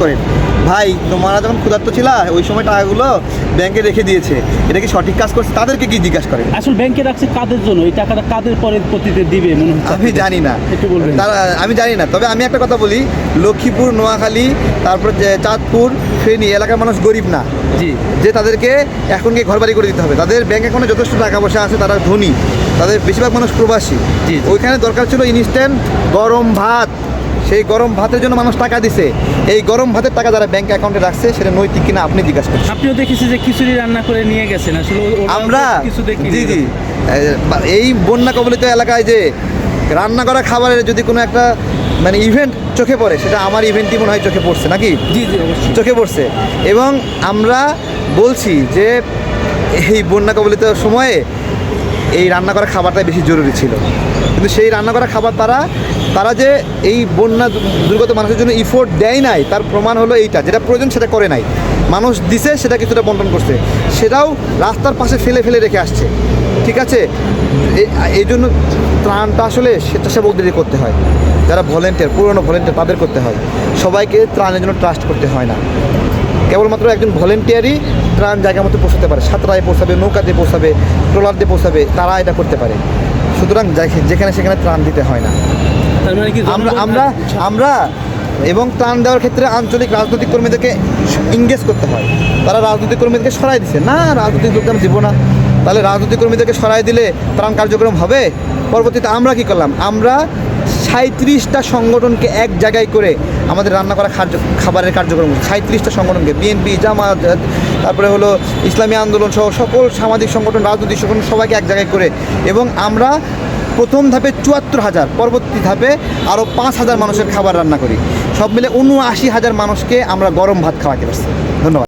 করেন। ভাই তোমরা যখন ক্ষুধার্ত ছিল ওই সময় টাকাগুলো ব্যাংকে রেখে দিয়েছে। এটা কি সঠিক কাজ করছে? তাদেরকে কি জিজ্ঞাসা করেন? আসলে ব্যাংকে রাখছে কাদের জন্য? এই টাকাটা কাদের পরে প্রতিতে দিবে মনে হচ্ছে আমি জানি না। একটু বলবেন। তারা আমি জানি না। তবে আমি একটা কথা বলি লক্ষ্মীপুর নোয়াখালী তারপর যে চাঁদপুর ফেনী এলাকার মানুষ গরিব না। জি। যে তাদেরকে এখন গিয়ে ঘর বাড়ি করে দিতে হবে। তাদের ব্যাংক অ্যাকাউন্টে যথেষ্ট টাকা পয়সা আছে তারা ধনী। তাদের বেশিরভাগ মানুষ প্রবাসী। ওইখানে দরকার ছিল ইনস্ট্যান্ট গরম ভাত। সেই গরম ভাতের জন্য মানুষ টাকা দিছে। এই গরম ভাতের টাকা যারা ব্যাংক অ্যাকাউন্টে রাখছে সেটা নৈতিক কিনা আপনি জিজ্ঞাসা করছেন। আপনিও দেখেছি যে খিচুড়ি রান্না করে নিয়ে গেছেন। আসলে আমরা কিছু দেখি জি জি। এই বন্যা কবলিত এলাকায় যে রান্না করা খাবারের যদি কোনো একটা মানে ইভেন্ট চোখে পড়ে সেটা আমার ইভেন্টই মনে হয় চোখে পড়ছে নাকি? জি জি চোখে পড়ছে। এবং আমরা বলছি যে এই বন্যা কবলিত সময়ে এই রান্না করা খাবারটাই বেশি জরুরি ছিল। কিন্তু সেই রান্না করা খাবার তারা তারা যে এই বন্যা দুর্গত মানুষের জন্য ইফোর্ট দেয় নাই, তার প্রমাণ হলো এইটা, যেটা প্রয়োজন সেটা করে নাই। মানুষ দিছে, সেটা কিছুটা বন্টন করছে। সেটাও রাস্তার পাশে ফেলে ফেলে রেখে আসছে। ঠিক আছে? এই জন্য ত্রাণটা আসলে স্বেচ্ছাসেবকদেরই করতে হয়। যারা ভলেন্টিয়ার পুরনো ভলেন্টিয়ার তাদের করতে হয়। সবাইকে ত্রাণের জন্য ট্রাস্ট করতে হয় না। কেবলমাত্র একজন ভলেন্টিয়ারই ত্রাণ জায়গা মতো পৌঁছাতে পারে। সাঁতরায় পৌঁছাবে নৌকা দিয়ে পৌঁছাবে ট্রলার দিয়ে পৌঁছাবে, তারা এটা করতে পারে। সুতরাং যেখানে সেখানে ত্রাণ দিতে হয় না। আমরা আমরা আমরা এবং ত্রাণ দেওয়ার ক্ষেত্রে আঞ্চলিক রাজনৈতিক কর্মীদেরকে ইংগেজ করতে হয়। তারা রাজনৈতিক কর্মীদেরকে সরাই দিছে। না রাজনৈতিক লোককে আমি দিব না। তাহলে রাজনৈতিক কর্মীদেরকে সরাই দিলে ত্রাণ কার্যক্রম হবে? পরবর্তীতে আমরা কি করলাম? আমরা সাঁত্রিশটা সংগঠনকে এক জায়গায় করে আমাদের রান্না করা খাবারের কার্যক্রম সাঁত্রিশটা সংগঠনকে বিএনপি জামাত তারপরে হলো ইসলামী আন্দোলন সহ সকল সামাজিক সংগঠন রাজনৈতিক সংগঠন সবাইকে এক জায়গায় করে। এবং আমরা প্রথম ধাপে চুয়াত্তর হাজার, পরবর্তী ধাপে আরও পাঁচ হাজার মানুষের খাবার রান্না করি। সব মিলে উনআশি হাজার মানুষকে আমরা গরম ভাত খাওয়াতে পারছি। ধন্যবাদ।